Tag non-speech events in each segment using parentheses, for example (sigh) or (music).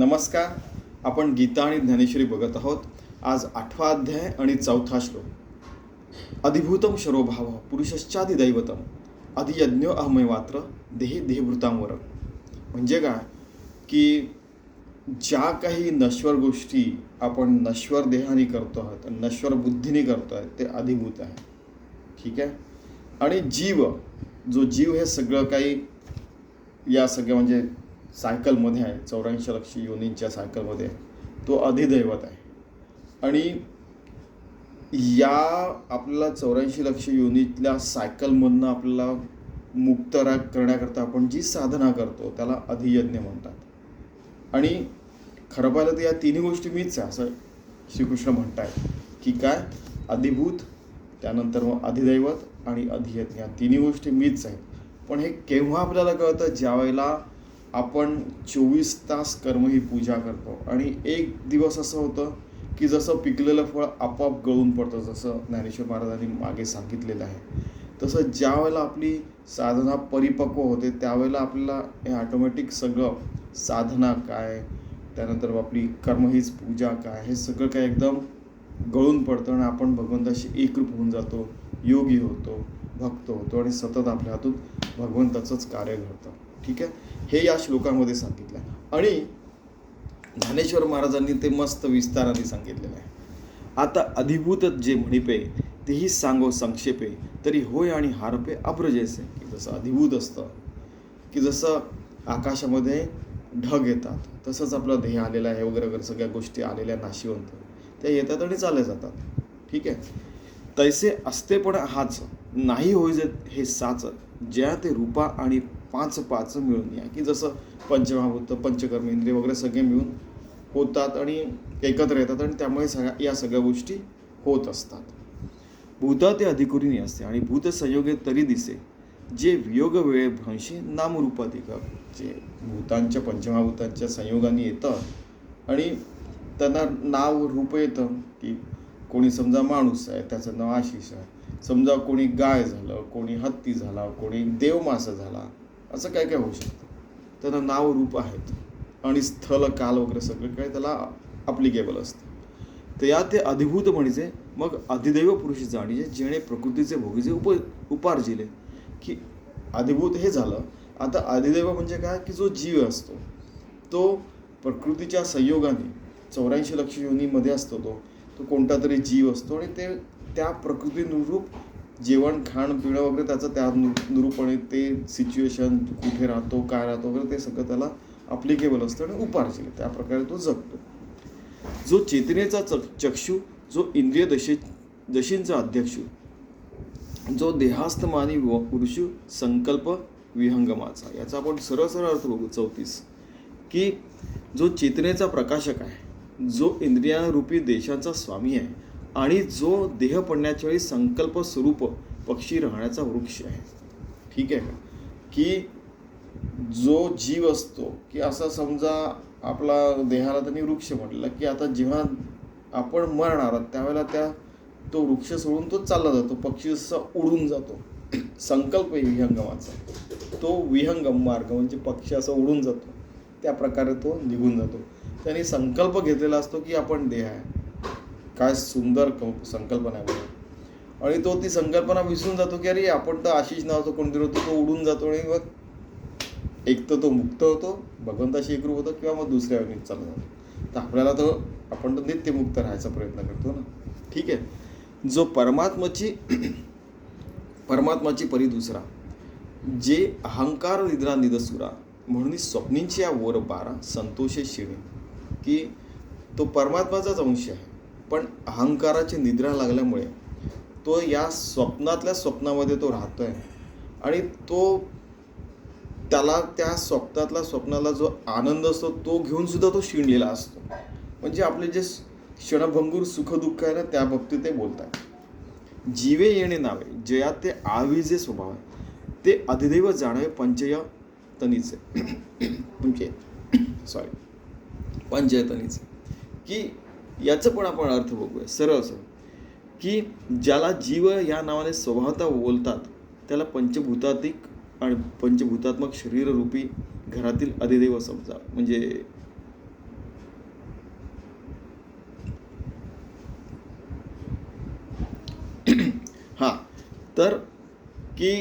नमस्कार. आपण गीता आणि ज्ञानेश्वरी बघत आहोत. आज आठवा अध्याय आणि चौथा श्लोक. अधिभूतम शरोभाव पुरुषश्चादी दैवतम. अधियज्ञो अहमयवात्र देह देहभृतांवर म्हणजे काय? की ज्या काही नश्वर गोष्टी आपण नश्वर देहाने करतो आहोत नश्वर बुद्धीने करतो आहे ते अधिभूत आहे. ठीक आहे? आणि जीव जो जीव हे सगळं काही या सगळ्या म्हणजे सायकलमध्ये आहे चौऱ्याऐंशी लक्ष युनिटच्या सायकलमध्ये आहे. तो अधिदैवत आहे. आणि या आपल्याला चौऱ्याऐंशी लक्ष युनिटल्या सायकलमधनं आपल्याला मुक्त रा करण्याकरता आपण जी साधना करतो त्याला अधियज्ञ म्हणतात. आणि खरं पाहिलं तर या तिन्ही गोष्टी मीच आहे असं श्रीकृष्ण म्हणत आहे की काय? अधिभूत त्यानंतर मग अधिदैवत आणि अधियज्ञ. या तिन्ही गोष्टी मीच आहेत. पण हे केव्हा आपल्याला कळतं? ज्या वेळेला आपण चोवीस तास कर्म ही पूजा करतो. आणि एक दिवस असं होतं की जसं पिकलेलं फळ आपोआप गळून पडतं जसं ज्ञानेश्वर महाराजांनी मागे सांगितलेलं आहे. तसं ज्या वेळेला आपली साधना परिपक्व होते त्यावेळेला आपल्याला हे ऑटोमॅटिक सगळं साधना काय त्यानंतर आपली कर्म हीच पूजा काय हे सगळं काय एकदम गळून पडतं आणि आपण भगवंताशी एकरूप होऊन जातो योगी होतो भक्त होतो आणि सतत आपल्या हातून भगवंताचंच कार्य घडतं. ठीक आहे? हे या श्लोकामध्ये सांगितलं आहे. आणि ज्ञानेश्वर महाराजांनी ते मस्त विस्ताराने सांगितलेलं आहे. आता अधिभूत जे म्हणिपे तेही सांगो संक्षेपे तरी होय आणि हारपे अप्रजेसे की जसं अधिभूत असतं की जसं आकाशामध्ये ढग येतात तसंच आपला ध्येय आलेला आहे वगैरे वगैरे सगळ्या गोष्टी आलेल्या नाशिवंत. त्या येतात आणि चालल्या जातात. ठीक आहे? तैसे असते पण हाच नाही होय जे हे साच ज्या ते रूपा आणि पाच पाच मिळून या. की जसं पंचमहाभूत पंचकर्म इंद्रिय वगैरे सगळे मिळून होतात आणि एकत्र येतात आणि त्यामुळे सगळ्या या सगळ्या गोष्टी होत असतात. भूत ते अधिकुरीने असते आणि भूत संयोगे तरी दिसे. जे वियोग वेळे भ्रंशी नामरूपाधिक जे भूतांच्या पंचमहाभूतांच्या संयोगाने येतं आणि त्यांना नाव रूप येतं की कोणी समजा माणूस आहे त्याचं नाव आशिष आहे. समजा कोणी गाय झालं कोणी हत्ती झाला कोणी देवमासा झाला असं काय काय होऊ शकतं? त्यांना नाव रूप आहेत आणि स्थल काल वगैरे सगळं काय त्याला अप्लिकेबल असतं. तर या ते अधिभूत म्हणजे मग अधिदैव पुरुष जाणीजे जेणे प्रकृतीचे भोगीचे उप उपार्जिले. की अधिभूत हे झालं. आता अधिदैव म्हणजे काय? की जो जीव असतो तो प्रकृतीच्या संयोगाने चौऱ्याऐंशी लक्ष योनीमध्ये असतो तो. तो कोणता तरी जीव असतो आणि ते त्या प्रकृतीनुरूप जेवण खाण पिणं वगैरे त्याचं त्या अनुरूपणे ते सिच्युएशन कुठे राहतो काय राहतो वगैरे ते सगळं त्याला अप्लिकेबल असतं आणि उपार्जिल त्या प्रकारे तो जगतो. जो चेतनेचा च चक्षु जो इंद्रिय दशे दशींचा अध्यक्षू जो देहास्तमानी व संकल्प विहंगमाचा याचा आपण सरळ सरळ अर्थ बघू. चौतीस. की जो चेतनेचा प्रकाशक आहे जो इंद्रियारूपी देशाचा स्वामी आहे आणि जो देह पडण्याच्या वेळी संकल्प स्वरूप पक्षी राहण्याचा वृक्ष आहे. ठीक आहे? का की जो जीव असतो की असा समजा आपला देहाला त्यांनी वृक्ष म्हटलं की आता जेव्हा आपण मरणार आहोत त्यावेळेला त्या तो वृक्ष सोडून तो चालला जातो पक्षी जसा उडून जातो. संकल्प आहे विहंगमाचा. तो विहंगम मार्ग म्हणजे पक्षी असा उडून जातो. त्या प्रकारे तो निघून जातो. त्याने संकल्प घेतलेला असतो की आपण देह आहे. काय सुंदर क संकल्पना आहे बघा. आणि तो ती संकल्पना विसरून जातो की अरे आपण तर आशिष नावाचा कोणतरी होतो तो उडून जातो आणि मग एक तर तो मुक्त होतो भगवंताशी एकरूप होतो किंवा मग दुसऱ्या योनीत चालला जातो. तर आपल्याला तो आपण तर नित्यमुक्त राहायचा प्रयत्न करतो ना. ठीक आहे? जो परमात्माची परमात्माची परी दुसरा. जे अहंकार निद्रा निदसुरा. म्हणून स्वप्नींची या वर बारा संतोषे शिणे की तो परमात्माचाच अंश आहे. पण अहंकाराची निद्रा लागल्यामुळे तो या स्वप्नातल्या स्वप्नामध्ये तो राहतो आहे आणि तो त्याला त्या स्वप्नातला स्वप्नाला जो आनंद असतो तो घेऊन सुद्धा तो शिणलेला असतो. म्हणजे आपले जे क्षणभंगूर सुखदुःख आहे ना त्या बाबतीत ते बोलत आहे जीवे येणे नावे जयात ते आविजे स्वभाव आहे. ते अधिदैव जाणवे पंचय तनीचे. (coughs) म्हणजे (coughs) सॉरी पंचयतनीचे की याचं पण आपण अर्थ बघूया. सरळ सरळ की ज्याला जीव या नावाने स्वभावता बोलतात त्याला पंचभूतातिक आणि पंचभूतात्मक शरीररूपी घरातील अधिदेव समजा म्हणजे (clears throat) हां. तर की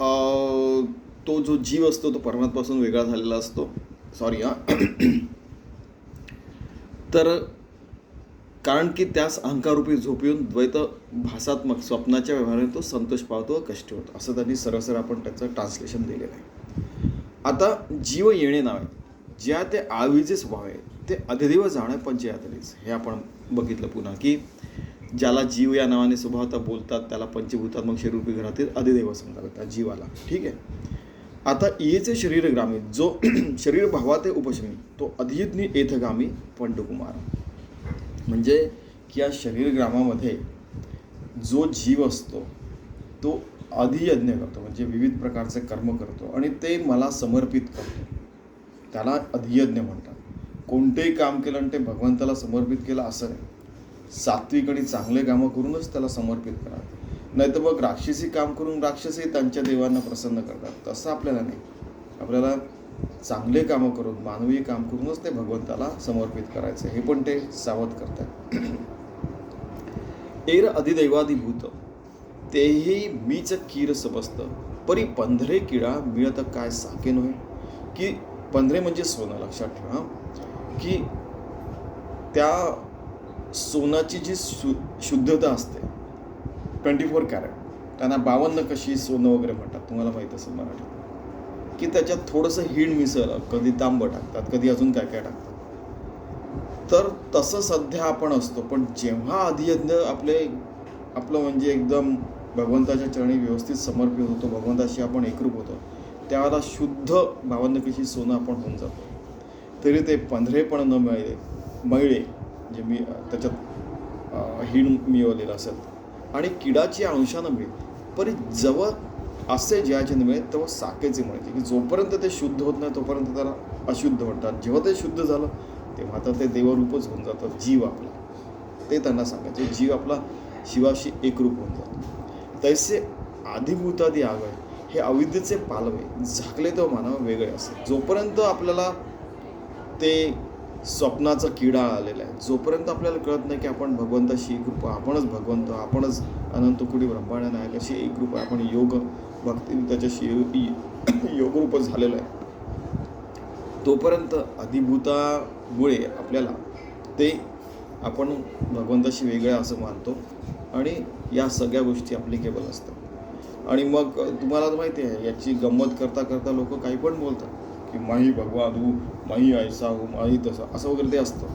आ, तो जो जीव असतो तो परमात्मापासून वेगळा झालेला असतो. सॉरी हां. (clears throat) तर कारण की त्यास अहंकारूपी झोप येऊन द्वैत भासात्मक स्वप्नाच्या व्यवहाराने तो संतोष पावतो व कष्ट होतो. असं त्यांनी सरसर आपण त्याचं ट्रान्सलेशन दिलेलं आहे. आता जीव येणे नाव ज्या ते आळवीचे स्वभाव ते अधिदेव जाणं पंचयातनेच. हे आपण बघितलं पुन्हा की ज्याला जीव या नावाने स्वभावता बोलतात त्याला पंचभूतात्मक शरीरूपी घरातील अधिदेव समजावे त्या जीवाला. ठीक आहे? आता इयेचे शरीर ग्रामी जो (clears throat) शरीर भावाते उपशमी तो अधियज्ञ एथगामी पंडकुमार. म्हणजे की या शरीरग्रामामध्ये जो जीव असतो तो अधियज्ञ करतो म्हणजे विविध प्रकारचे कर्म करतो आणि ते मला समर्पित करतो. त्याला अधियज्ञ म्हणतात. कोणतेही काम केलं आणि ते भगवंताला समर्पित केलं असं नाही. सात्विक आणि चांगले कामं करूनच त्याला समर्पित करा नाही तर मग राक्षसी काम करून राक्षसही त्यांच्या देवांना प्रसन्न करतात. तसं आपल्याला नाही. आपल्याला चांगले कामं करून मानवी काम करूनच ते भगवंताला समर्पित करायचं. हे पण ते सावध करतात. एर अधिदैवाधिभूत. तेही मीच कीर समजत. परी पंधरे किडा मिळत काय साके नव्हे? की पंधरे म्हणजे सोनं लक्षात ठेवा. की त्या सोनाची जी शु शुद्धता असते ट्वेंटी फोर कॅरेट त्यांना बावन्न कशी सोनं वगैरे म्हणतात तुम्हाला माहीत असेल मराठीत. की त्याच्यात थोडंसं हिण मिसळलं कधी तांबं टाकतात कधी अजून काय काय टाकतात. तर तसं सध्या आपण असतो पण जेव्हा अधियज्ञ आपले आपलं म्हणजे एकदम भगवंताच्या चरणी व्यवस्थित समर्पित होतो भगवंताशी आपण एकरूप होतो त्यावेळेला शुद्ध भावंदकीशी सोनं आपण होऊन जातो. तरी ते पंधरेपण न मिळले मळले जे मी त्याच्यात हिण मिळवलेलं असेल. आणि किडाची अंशानं मिळेल परी जवळ असे ज्याचे मिळेल तेव्हा साकेचे म्हणायचे की जोपर्यंत ते शुद्ध होत नाही तोपर्यंत त्याला अशुद्ध म्हणतात. जेव्हा ते शुद्ध झालं तेव्हा तर ते देवरूपच होऊन जातं जीव आपला. ते त्यांना सांगायचे जीव आपला शिवाशी एकरूप होऊन जातो. तैसे आधिभूतादी आग आहे हे अविद्येचे पालवे. झाकले तो मानव वेगळे असते जोपर्यंत आपल्याला ते स्वप्नाचा किडा आलेला आहे. जोपर्यंत आपल्याला कळत नाही की आपण भगवंताशी एक रूप आपणच भगवंत आपणच अनंत कुडी ब्रह्मांड नायक अशी एक रूप आहे आपण योग भक्ती त्याच्याशी (coughs) योगरूप झालेलं आहे. तोपर्यंत अधिभूतामुळे आपल्याला ते आपण भगवंताशी वेगळं असं मानतो आणि या सगळ्या गोष्टी अप्लिकेबल असतात. आणि मग तुम्हाला माहिती आहे याची गंमत करता करता लोक काही पण बोलतात की माही भगवान हू माई ऐसा हो माई तसा असं वगैरे ते असतं.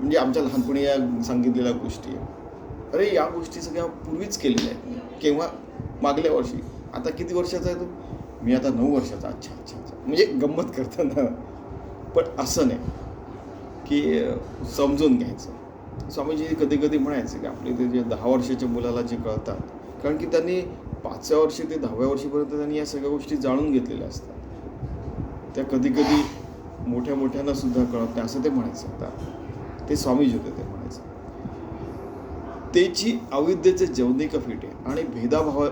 म्हणजे आमच्या लहानपणी या सांगितलेल्या गोष्टी अरे या गोष्टी सगळ्या पूर्वीच केलेल्या आहेत. केव्हा? मागल्या वर्षी. आता किती वर्षाचा आहे तू? मी आता नऊ वर्षाचा. अच्छा अच्छा अच्छा. म्हणजे गंमत करताना. पण असं नाही की समजून घ्यायचं. स्वामीजी कधी कधी म्हणायचे की आपले ते जे दहा वर्षाच्या मुलाला जे कळतात कारण की त्यांनी पाचव्या वर्षी ते दहाव्या वर्षीपर्यंत त्यांनी या सगळ्या गोष्टी जाणून घेतलेल्या असतात. त्या कधी कधी मोठ्या मोठ्यांना सुद्धा कळत नाही असं ते म्हणायचं. आता ते स्वामीजी होते ते म्हणायचं. तेची अविद्येचे जवनिक फिटे आणि भेदाभाव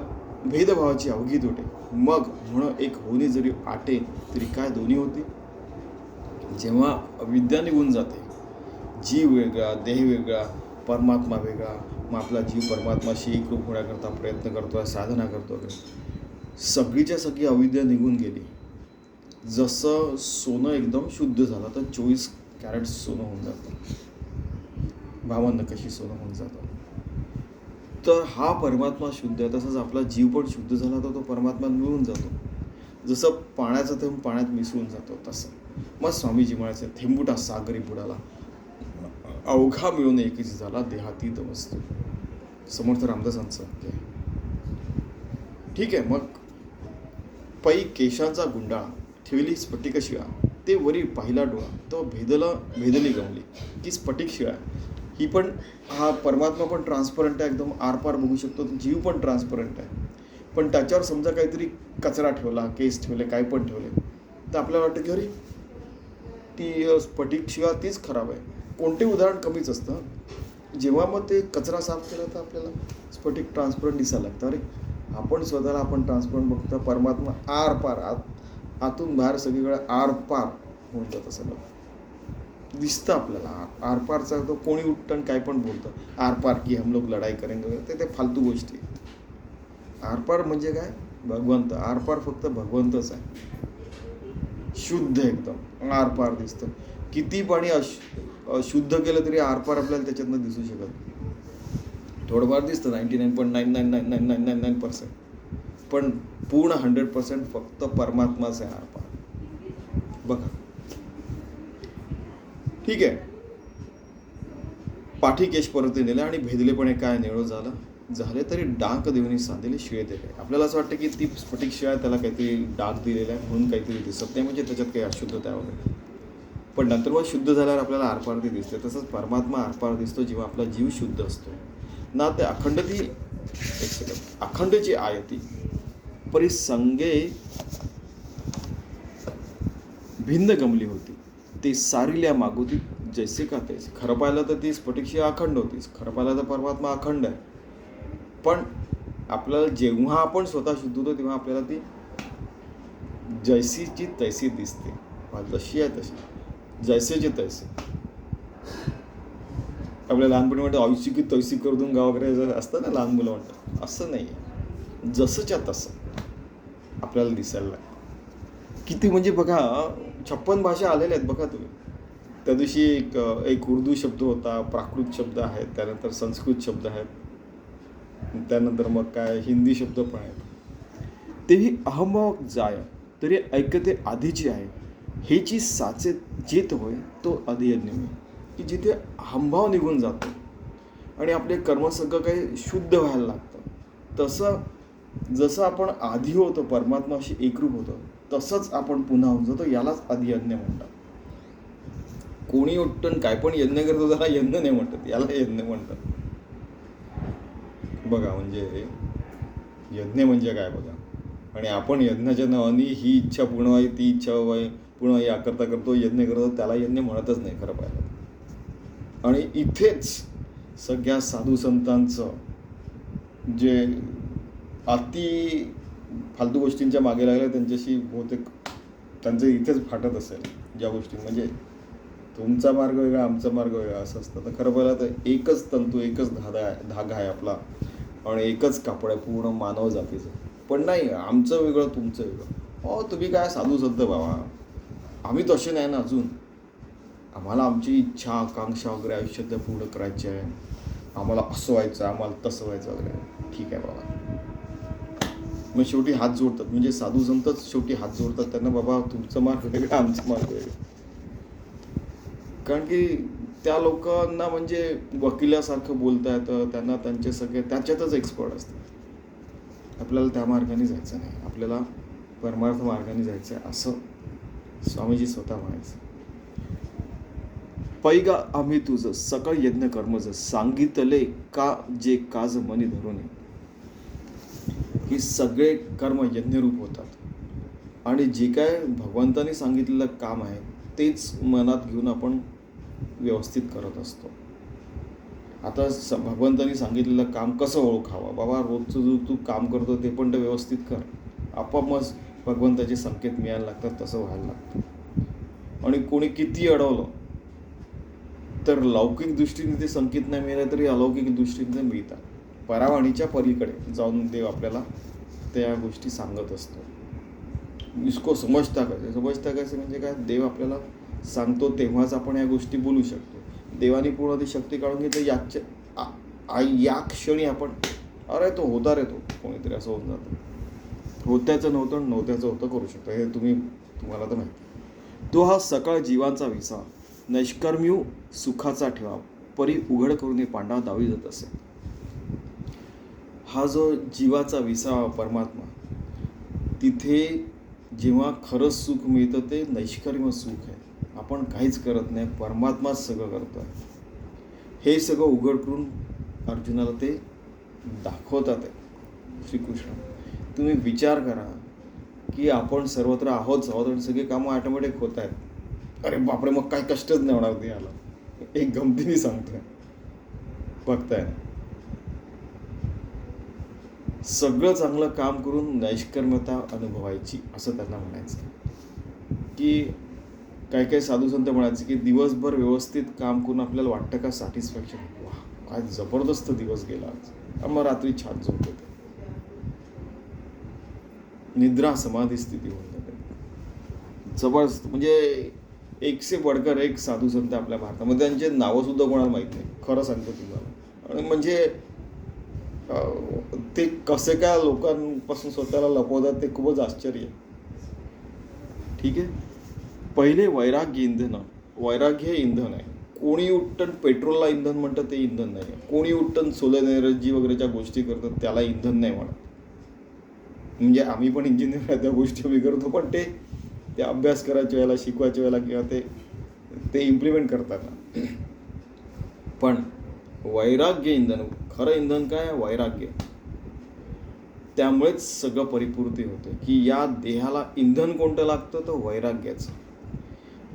भेदभावाची अवघी तुटे. मग म्हणून एक होणी जरी आटे तरी काय दोन्ही होती? जेव्हा अविद्या निघून जाते जीव वेगळा देह वेगळा परमात्मा वेगळा मग आपला जीव परमात्माशी एकरूप होण्याकरता प्रयत्न करतोय साधना करतो आहे सगळीच्या सगळी अविद्या निघून गेली. जसं सोनं एकदम शुद्ध झालं तर चोवीस कॅरेट सोनं होऊन जातं. भावांना कशी सोनं होऊन जातं. तर हा परमात्मा शुद्ध आहे तसंच आपला जीव पण शुद्ध झाला तर तो परमात्मा मिळून जातो. जसं पाण्याचा थेंब पाण्यात मिसळून जातो तसं. मग स्वामीजी म्हणायचे थेंबुटा सागरी बुडाला. अवघा मिळून एकीच झाला देहातीत वस्तू. समर्थ रामदासांचं वाक्य ठीक आहे मग पै केशांचा गुंडाळा. ठेवली स्फटिकाशिवाय ते वरी पाहिला डोळा. तो भेदला भेदली गमली. की स्फटिक शिळा. ही पण हा परमात्मा पण ट्रान्सपरंट आहे. एकदम आरपार बघू शकतो. जीव पण ट्रान्सपरंट आहे. पण त्याच्यावर समजा काहीतरी कचरा ठेवला केस ठेवले काय पण ठेवले तर आपल्याला वाटतं की अरे ती स्फटिक शिवाय तीच खराब आहे. कोणते उदाहरण कमीच असतं. जेव्हा मग ते कचरा साफ केला तर आपल्याला स्फटिक ट्रान्सपरंट दिसायला लागतं. अरे आपण स्वतःला आपण ट्रान्सपरंट बघतो. परमात्मा आर पार आत आतून बाहेर सगळीकडे आरपार होऊन जातं सगळं. दिसतं आपल्याला आर. आरपारचा तो कोणी उठतं काय पण बोलतं. आरपार की हम लोग लढाई करेंगे वगैरे ते ते फालतू गोष्टी आरपार म्हणजे काय? भगवंत. आरपार फक्त भगवंतच आहे. शुद्ध एकदम. आरपार दिसतं. किती पाणी अश शुद्ध केलं तरी आरपार आपल्याला त्याच्यातनं दिसू शकत थोडंफार दिसतं ninety nine point nine nine nine nine nine nine nine percent पण पूर्ण हंड्रेड पर्सेंट फक्त परमात्माच आहे आरपार बघा. ठीक आहे. पाठी केश परती नेले आणि भेदलेपणे काय निळो झालं? झाले तरी डाक देऊन सांदिले शिळे दिले आपल्याला असं वाटतं की ती स्फटिक शिवाय त्याला काहीतरी डाक दिलेला आहे म्हणून काहीतरी दिसत नाही म्हणजे त्याच्यात काही अशुद्धता वगैरे. पण नंतर मग शुद्ध झाल्यावर आपल्याला आरपार ती दिसते. तसंच परमात्मा आरपार दिसतो जेव्हा आपला जीव शुद्ध असतो. ना ते अखंड ती एक सेकंड अखंडची आयती. परी संगे भिन्न गमली होती. ती सारिल्या मागोती जैसे का तैसे. खरं पाहिलं तर ती स्फटिकशी अखंड होतीच खरं पाहिलं तर परमात्मा अखंड आहे. पण आपल्याला जेव्हा आपण स्वतः शुद्ध होतो तेव्हा आपल्याला ती जैसीची तैसी दिसते. जशी आहे तशी. जैसेची तैसे. आपल्या लहानपणी म्हणतात आयुष्य की तैसी करून गावाकडे जर असतं ना लहान मुलं म्हणतात. असं नाही आहे जसंच्या तसं. आपल्याला दिसायला लागतं किती म्हणजे बघा छप्पन भाषा आलेल्या आहेत बघा तुम्ही. त्या दिवशी एक एक उर्दू शब्द होता प्राकृत शब्द आहेत त्यानंतर संस्कृत शब्द आहेत त्यानंतर मग काय हिंदी शब्द पण आहेत. तेही अहमभाव जाय तरी ऐकते आधीची आहे. हे जी साचे जेत होय तो अधियज्ञ होईल की जिथे अहंभाव निघून जातो आणि आपले कर्म सगळं काही शुद्ध व्हायला लागतं तसं जसं आपण आधी होतो परमात्माशी एकरूप होतो तसंच आपण पुन्हा होऊन जातो यालाच अधियज्ञ म्हणतात. कोणी उठून काय पण यज्ञ करतो त्याला यज्ञ नाही म्हणतात याला यज्ञ म्हणतात. बघा म्हणजे यज्ञ म्हणजे काय बघा? आणि आपण यज्ञाच्या नावाने ही इच्छा पूर्ण व्हावी ती इच्छा व्हावी पूर्ण व्हावी याकरता करतो यज्ञ करतो त्याला यज्ञ म्हणतच नाही खरं पाहिलं आणि इथेच सगळ्या साधू संतांचं जे अति फालतू गोष्टींच्या मागे लागल्या त्यांच्याशी बहुतेक त्यांचं इथेच फाटत असेल ज्या गोष्टी. म्हणजे तुमचा मार्ग वेगळा आमचा मार्ग वेगळा असं असतं. तर खरं पाहिलं तर एकच तंतू एकच धागा आहे धागा आहे आपला. आणि एकच कापड आहे पूर्ण मानव जातीचं. पण नाही आमचं वेगळं तुमचं वेगळं. हो तुम्ही काय साधू संत बाबा? आम्ही तसे नाही ना अजून. आम्हाला आमची इच्छा आकांक्षा वगैरे आयुष्यात पूर्ण करायची आहे. आम्हाला असं व्हायचं आहे आम्हाला तसं व्हायचं वगैरे. ठीक आहे बाबा. मग शेवटी हात जोडतात. म्हणजे साधू संतच शेवटी हात जोडतात. त्यांना बाबा तुमचं मार्ग वेगळं आमचं मार्ग वेगळं. कारण की त्या लोकांना म्हणजे वकिलासारखं बोलता येतं. त्यांना त्यांचे सगळे त्याच्यातच एक्सपर्ट असतात. आपल्याला त्या मार्गाने जायचं नाही. आपल्याला परमार्थ मार्गाने जायचं आहे असं स्वामीजी स्वतः म्हणायचं. पैगा आम्ही तुझं सकळ यज्ञ कर्मज सांगितले का जे काज मनी धरून ही सगळे कर्म यज्ञरूप होतात. आणि जे काय भगवंतानी सांगितलेलं काम आहे तेच मनात घेऊन आपण व्यवस्थित करत असतो. आता स भगवंतानी सांगितलेलं काम कसं ओळखावं? बाबा रोजचं जो तू काम करतो ते पण तर व्यवस्थित कर. आपोआप मग भगवंताचे संकेत मिळायला लागतात तसं व्हायला लागतं. आणि कोणी किती अडवलं तर लौकिक दृष्टीने ते संकेत नाही मिळाले तरी अलौकिक दृष्टीने मिळतात. परावाणीच्या पलीकडे जाऊन देव आपल्याला त्या गोष्टी सांगत असतो. इसको समजता कैसे? समजता कैसे म्हणजे काय? देव आपल्याला सांगतो तेव्हाच आपण या गोष्टी बोलू शकतो. देवाने पूर्ण ती शक्ती काढून घेतली याच्या आ- या क्षणी आपण अरे तो होता रे तो. कोणीतरी असं होऊन जातं. होत्याचं नव्हतं नव्हत्याचं होतं करू शकतो. हे तुम्ही तुम्हाला तर माहिती. तो हा सकाळ जीवांचा विसा. नैष्कर्म्यू सुखाचा ठेवा. परी उघड करून हे पांडा दावी जात असेल हा जो जीवाचा विसावा परमात्मा तिथे जेव्हा खरंच सुख मिळतं ते नैष्कर्म सुख आहे. आपण काहीच करत नाही परमात्माच सगळं करतो हे सगळं उघड करून अर्जुनाला ते दाखवतात आहे श्रीकृष्ण. तुम्ही विचार करा की आपण सर्वत्र आहोत आहोत आणि सगळी कामं ऑटोमॅटिक होत आहेत. अरे बापरे मग काय कष्टच नाही होणार ते याला. एक गमतीने सांगतोय. बघताय. सगळं चांगलं काम करून नैष्कर्मता अनुभवायची असं त्यांना म्हणायचं. की काही काही साधू संत म्हणायचे की दिवसभर व्यवस्थित काम करून आपल्याला वाटतं का सॅटिस्फॅक्शन वा काय जबरदस्त दिवस गेला आज. मग रात्री छान झोप येते. निद्रा समाधी स्थिती होऊन जाते. जबरदस्त म्हणजे एकसे बडकर एक साधू संत आपल्या भारतामध्ये त्यांचे नावंसुद्धा कोणाला माहीत नाही. खरं सांगतो तुम्हाला. आणि म्हणजे ते कसे काय लोकांपासून स्वतःला लपवतात ते खूपच आश्चर्य. आहे ठीक आहे? पहिले वैराग्य इंधन. वैराग्य हे इंधन आहे. कोणी उट्टण पेट्रोलला इंधन म्हणतं ते इंधन नाही आहे. कोणी उट्टण सोलर एनर्जी वगैरेच्या गोष्टी करतात त्याला इंधन नाही म्हणत. म्हणजे आम्ही पण इंजिनियर आहे त्या गोष्टी आम्ही करतो पण ते ते अभ्यास करायच्या वेळेला शिकवायच्या वेळेला किंवा ते ते इम्प्लिमेंट करताना पण वैराग्य इंधन खरं इंधन काय आहे? वैराग्य. त्यामुळेच सगळं परिपूर्ती होते की या देहाला इंधन कोणतं लागतं? तर वैराग्याचं.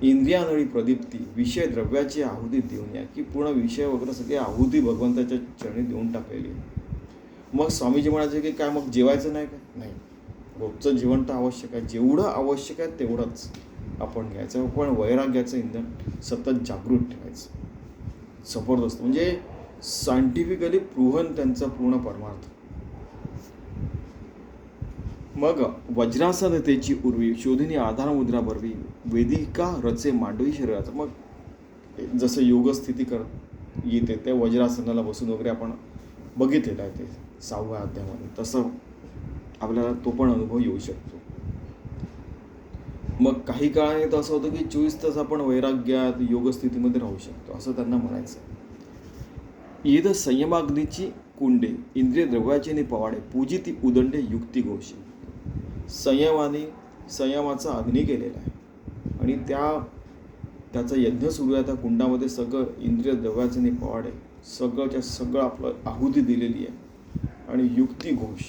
इंद्रियानळी प्रदीप्ती विषय द्रव्याची आहुती देऊन या की पूर्ण विषय वगैरे सगळी आहुती भगवंताच्या चरणी देऊन टाकलेली. मग स्वामीजी म्हणायचे की काय मग जेवायचं नाही का? नाही. रोजचं जीवन तर आवश्यक आहे. जेवढं आवश्यक आहे तेवढंच आपण घ्यायचं. पण वैराग्याचं इंधन सतत जागृत ठेवायचं. जबरदस्त म्हणजे सायंटिफिकली प्रूव्हन त्यांचा पूर्ण परमार्थ. मग वज्रासनतेची उर्वी शोधिनी आधार मुद्रा भरवी. वेदिका रचे मांडवी शरीराचं. मग जसं योगस्थिती कर येते त्या वज्रासनाला बसून वगैरे आपण बघितलेलं आहे ते सहाव्या अध्यायामध्ये. तसं आपल्याला तो पण अनुभव येऊ शकतो. मग काही काळाने तर असं होतं की चोवीस तास आपण वैराग्यात योगस्थितीमध्ये राहू शकतो असं त्यांना म्हणायचं. येद संयमाग्नीची कुंडे इंद्रिय द्रव्याचे नि पवाडे पूजिती उदंडे युक्ती घोषी संयमाने संयमाचा अग्नी केलेला आहे. आणि त्या त्याचा यज्ञ सुरू आहे. त्या कुंडामध्ये सगळं इंद्रिय द्रव्याचे पवाड आहे. सगळंच्या सगळं आपलं आहुती दिलेली आहे. आणि युक्ती घोष.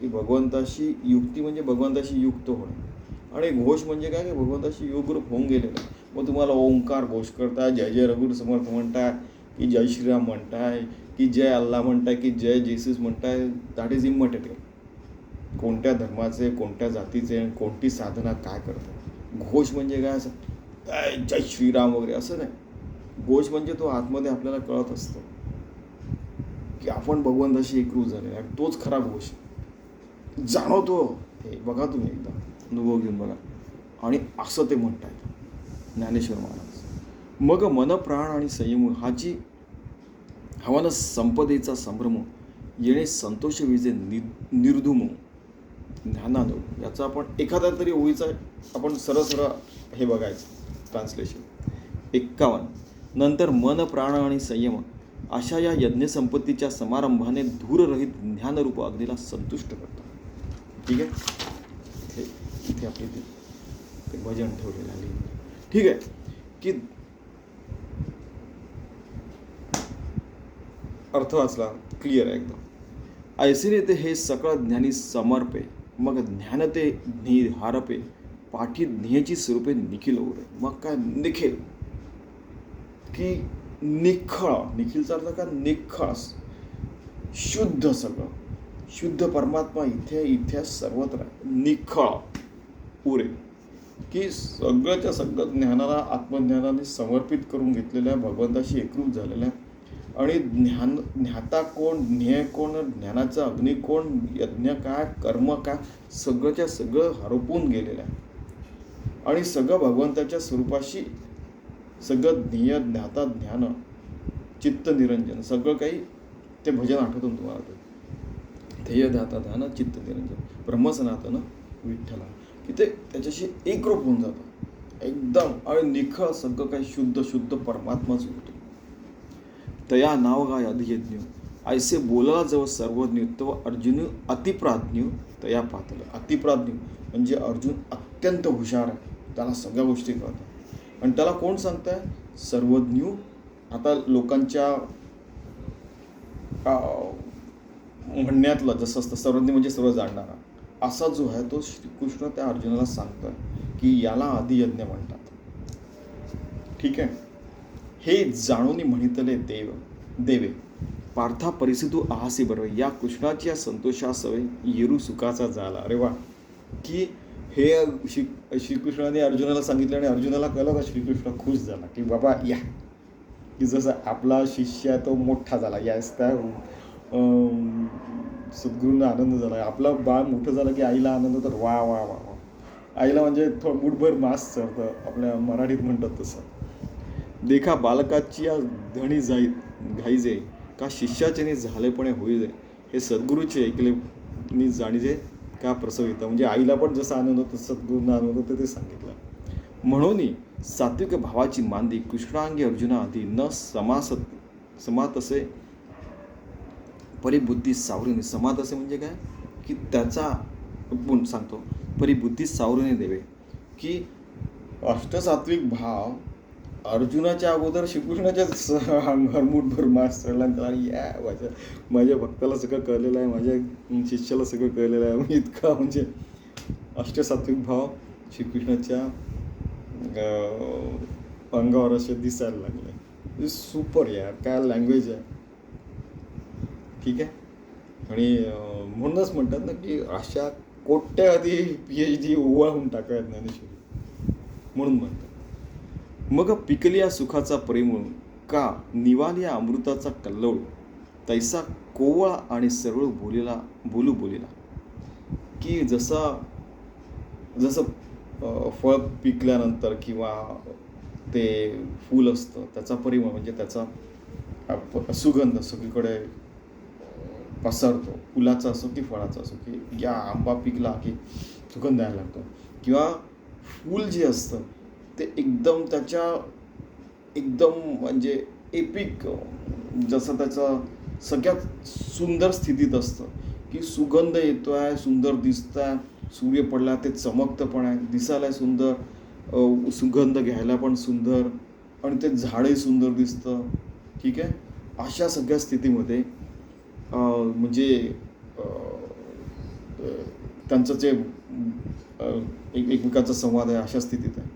की भगवंताशी युक्ती म्हणजे भगवंताशी युक्त होणे. आणि घोष म्हणजे काय? की भगवंताशी योगरूप होऊन गेलेलं आहे. मग तुम्हाला ओंकार घोष करताय जय जय रघुर समर्थ म्हणताय की जय श्रीराम म्हणताय की जय अल्ला म्हणताय की जय जेसिस म्हणताय दॅट इज इमटेरियल कोणत्या धर्माचे कोणत्या जातीचे कोणती साधना काय करतात? घोष म्हणजे काय असं? जय श्रीराम वगैरे असं नाही. घोष म्हणजे तो आतमध्ये आपल्याला कळत असतो. की आपण भगवंताशी एकरूप झाले तोच खरा घोष जाणवतो. हे बघा तुम्ही एकदा. अनुभव घेऊन बघा. आणि असं ते म्हणतायत. ज्ञानेश्वर महाराज. मग मन प्राण आणि संयम हाची हवानं संपदेचा संभ्रम येणे संतोष विजे नि निर्धुम. ज्ञानानु याचा आपण एखादा तरी ओळीचा आपण सरळ सरळ हे बघायचं. ट्रान्सलेशन एक्कावन्न. नंतर मन प्राण आणि संयम अशा या यज्ञसंपत्तीच्या समारंभाने धूररहित ज्ञानरूप अग्नीला संतुष्ट करतो ठीक आहे? इथे आपली ते ते भजन ठेवलेलं आहे. ठीक आहे? की अर्थ वाचला. क्लिअर आहे एकदम. ऐसे ते हे सकळ ज्ञानी समर्पे. मग ज्ञान ते निहारपे पाठी ज्ञेची स्वरूपे निखिल उरे. मग काय निखिल? की निखळ. निखिलचा अर्थ का निखळ. शुद्ध सगळं. शुद्ध परमात्मा इथे इथे सर्वत्र. निखळ उरे. की सगळ्याच्या सगळं ज्ञानाला आत्मज्ञानाने समर्पित करून घेतलेल्या भगवंताशी एकरूप झालेल्या आणि ज्ञान ज्ञाता कोण ज्ञेय कोण ज्ञानाचा अग्नी कोण यज्ञ काय कर्म काय सगळंच्या सगळं हरपून गेलेलं आहे. आणि सगळं भगवंताच्या स्वरूपाशी सगळं ज्ञेय ज्ञाता ज्ञान चित्त निरंजन सगळं काही ते भजन आठवतून तुम्हाला ते. ध्येय ध्याता ध्यान चित्त निरंजन ब्रह्मसनातन विठ्ठला. की ते त्याच्याशी एकरूप होऊन जातं. एकदम आणि निखळ सगळं काही शुद्ध शुद्ध परमात्माच होतो. तया नावगा अधियज्ञ. ऐसे बोलायला जवळ सर्वज्ञ तेव्हा अर्जुन अतिप्राज्ञ तया पातल अतिप्राज्ञ म्हणजे अर्जुन अत्यंत हुशार आहे. त्याला सगळ्या गोष्टी कळतात. आणि त्याला कोण सांगताय? सर्वज्ञ. आता लोकांच्या म्हणण्यातलं जसं असतं सर्वज्ञ म्हणजे सर्व जाणणारा. असा जो आहे तो श्रीकृष्ण त्या अर्जुनाला सांगतोय की याला आदियज्ञ म्हणतात. ठीक आहे? हे जाणून म्हणितले देव देवे. पार्था परिस्थितू आहासी बरोबर या कृष्णाची या संतोषासवे येरू सुखाचा झाला. अरे वा. की हे श्री श्रीकृष्णाने अर्जुनाला सांगितलं आणि अर्जुनाला कळलं का श्रीकृष्ण खुश झाला. की बाबा या. की जसं आपला शिष्य आहे तो मोठा झाला. यास त्या सद्गुरूंना आनंद झाला. आपला बाळ मोठं झालं की आईला आनंद तर वा वा वा वा. आईला म्हणजे थोडं मुठभर मास चढतं. आपल्या मराठीत म्हणतात तसं. देखा बालकाची या धणी जाई घाईजे का शिष्याचे नि झालेपणे होईजे हे सद्गुरूचे ऐकले मी जाणीजे का प्रसवित? म्हणजे आईला पण जसा आनंद होतो सद्गुरूंना आनंद होतो ते सांगितलं. म्हणून सात्विक भावाची मांदी कृष्णांगी अर्जुना आधी न समास समात असे परिबुद्धी सावरीने समात असे म्हणजे काय? की त्याचा पुन सांगतो. परिबुद्धी सावरीने देवे. की अष्टसात्विक भाव अर्जुनाच्या अगोदर श्रीकृष्णाच्या अंगावर मुठभर मास चढला आणि या माझ्या माझ्या भक्ताला सगळं कळलेलं आहे माझ्या शिष्याला सगळं कळलेलं आहे. मी इतका म्हणजे अष्टसात्विक भाव श्रीकृष्णाच्या अंगावर असे दिसायला लागले. म्हणजे सुपर यार काय लँग्वेज आहे. ठीक आहे? आणि म्हणूनच म्हणतात ना की अशा कोट्यावधी पी एच डी ओवाळून टाकायत ज्ञानेश्वरी. म्हणून म्हणतात. मग पिकली या सुखाचा परिमळ का निवाल या अमृताचा कल्लोळ? तैसा कोवळा आणि सरळ बोलेला बोलू बोलीला की जसा जसं फळ पिकल्यानंतर किंवा ते फूल असतं त्याचा परिमळ म्हणजे त्याचा सुगंध सगळीकडे पसरतो. फुलाचा असो की फळाचा असो की या आंबा पिकला की सुगंध यायला लागतो. किंवा फूल जे असतं ते एकदम त्याच्या एकदम म्हणजे एपिक जसं त्याचं सगळ्यात सुंदर स्थितीत असतं की सुगंध येतो आहे सुंदर दिसतं आहे सूर्य पडला ते चमकतं पण आहे दिसायला सुंदर सुगंध घ्यायला पण सुंदर आणि ते झाडही सुंदर दिसतं. ठीक आहे? अशा सगळ्या स्थितीमध्ये म्हणजे त्यांचं जे एक एकमेकांचा संवाद आहे अशा स्थितीत आहे.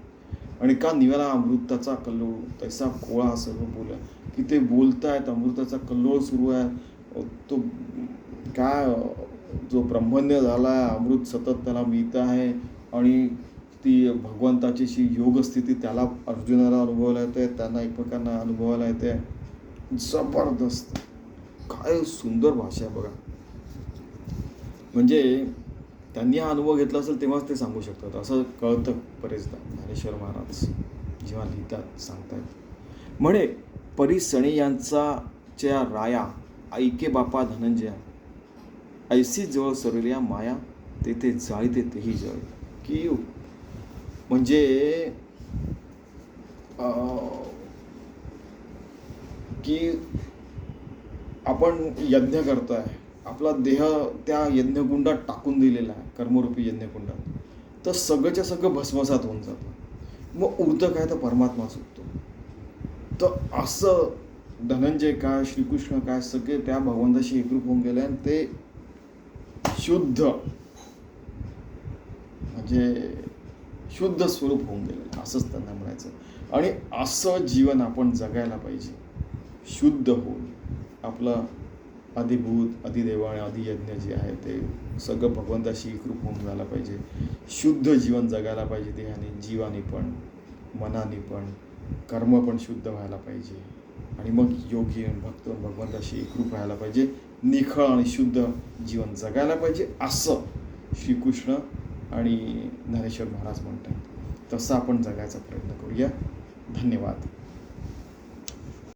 आणि का निव्याला अमृताचा कल्लोळ? तैसा कोळा हा सर्व बोला की ते बोलतायत अमृताचा कल्लोळ सुरू आहे. तो काय जो ब्रह्मण्य झाला आहे अमृत सतत त्याला मिळत आहे आणि ती भगवंताची जी योगस्थिती त्याला अर्जुनाला अनुभवायला येते त्यांना एकमेकांना अनुभवायला येते. जबरदस्त. काय सुंदर भाषा आहे बघा. म्हणजे त्यांनी हा अनुभव घेतला असेल तेव्हाच ते सांगू शकतात. असं कळतं बरेचदा. ज्ञानेश्वर महाराज जेव्हा लिहितात सांगतायत. म्हणे परिसणे यांचा च्या राया ऐके बापा धनंजया. ऐसी जवळ सरल्या माया तेथे जाळी तेही जळ. की म्हणजे की आपण यज्ञ करतोय. आपला देह त्या यज्ञकुंडात टाकून दिलेला आहे कर्मरूपी यज्ञकुंडात. तर सगळंच्या सगळं भस्मसात होऊन जातं. मग उरतं काय तर परमात्मा सुटतो. तर असं धनंजय काय श्रीकृष्ण काय सगळे त्या भगवंताशी एकरूप होऊन गेले आणि ते शुद्ध म्हणजे शुद्ध स्वरूप होऊन गेले. असंच त्यांना म्हणायचं. आणि असं जीवन आपण जगायला पाहिजे. शुद्ध होऊन. आपलं अधिभूत अधिदेव आणि अधियज्ञ जे आहे ते सगळं भगवंताशी एकरूप होऊन झाला पाहिजे. शुद्ध जीवन जगायला पाहिजे देहाने जीवाने पण मनाने पण कर्म पण शुद्ध व्हायला पाहिजे. आणि मग योगी भक्त भगवंताशी एकरूप राहायला पाहिजे. निखळ आणि शुद्ध जीवन जगायला पाहिजे असं श्रीकृष्ण आणि ज्ञानेश्वर महाराज म्हणतात. तसं आपण जगायचा प्रयत्न करूया. धन्यवाद.